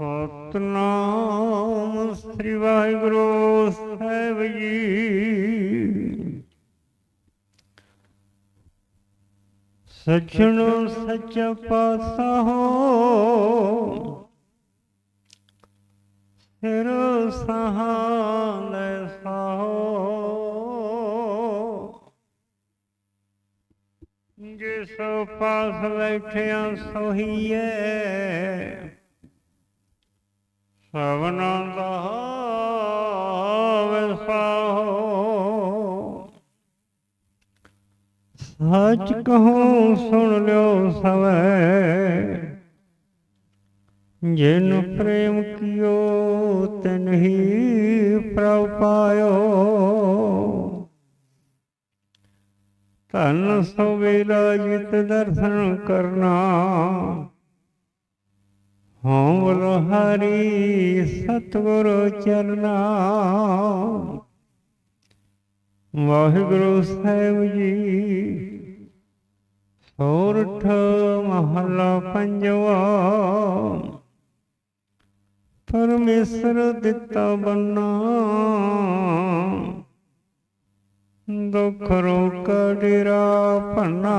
ਸਤਨਾਮ ਸ੍ਰੀ ਵਾਹਿਗੁਰੂ ਸਾਹਿਬ ਜੀ। ਸਚਣ ਸੱਚ ਪਾਤਸ਼ਾਹ ਸਿਰ ਸਹਾਲੇ ਸਾਹੋ। ਜਿਸ ਪਾਸ ਬੈਠਿਆ ਸੋਹੀਏ ਸਵਨ ਦਾ ਵਿਸਾਹੋ ਸੱਚ ਕਹੂੰ, ਸੁਣ ਲਿਓ ਸਵੇ। ਜਿਨ ਪ੍ਰੇਮ ਕੀਓ, ਤਨ ਹੀ ਪ੍ਰਭ ਪਾਇਓ। ਧਨ ਸੋਵੇਲਾ ਜਿਤ ਦਰਸ਼ਨ ਕਰਨਾ। ਹਉ ਬਲ ਹਰੀ ਸਤਿਗੁਰੂ ਚਰਨਾ। ਵਾਹਿਗੁਰੂ ਸਾਹਿਬ ਜੀ, ਸੋਰਠ ਮਹਲਾ ਪੰਜਵਾ। ਪਰਮੇਸ਼ਰ ਦਿੱਤਾ ਬੰਨਾ। ਦੁਖ ਰੋਕ ਡੇਰਾ ਭੰਨਾ।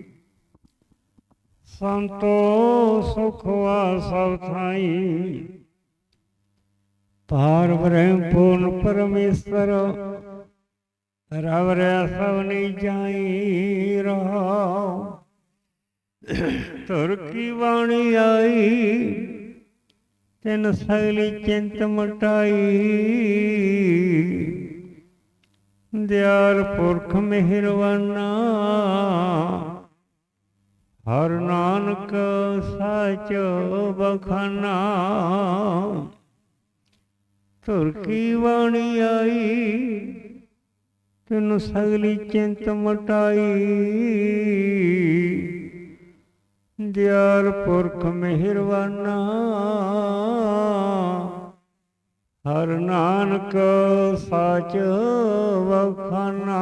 ਸੰਤੋ ਸੁਖਵਾ ਸਭ ਥਾਈ। ਪਾਰ ਬ੍ਰਹਮ ਪੂਰਨ ਪਰਮੇਸ਼ਰ, ਰਵ ਰਿਆ ਸਭ ਨਹੀਂ ਜਾਈ ਰਹਾ। ਤੁਰ ਕੀ ਬਾਣੀ ਆਈ, ਤਿੰਨ ਸਗਲੀ ਚਿੰਤ ਮਟਾਈ। ਦਿਆਲ ਪੁਰਖ ਮਿਹਰਵਾਨਾ ਹਰ ਨਾਨਕ ਸਚ ਬਖਾਨਾ। ਤੁਰ ਕੀ ਬਾਣੀ ਆਈ, ਤਿਨ ਸਗਲੀ ਚਿੰਤ ਮਟਾਈ। ਦਿਆਲ ਪੁਰਖ ਮਿਹਰਵਾਨਾ ਹਰ ਨਾਨਕ ਸਾਚ ਵਖਾਨਾ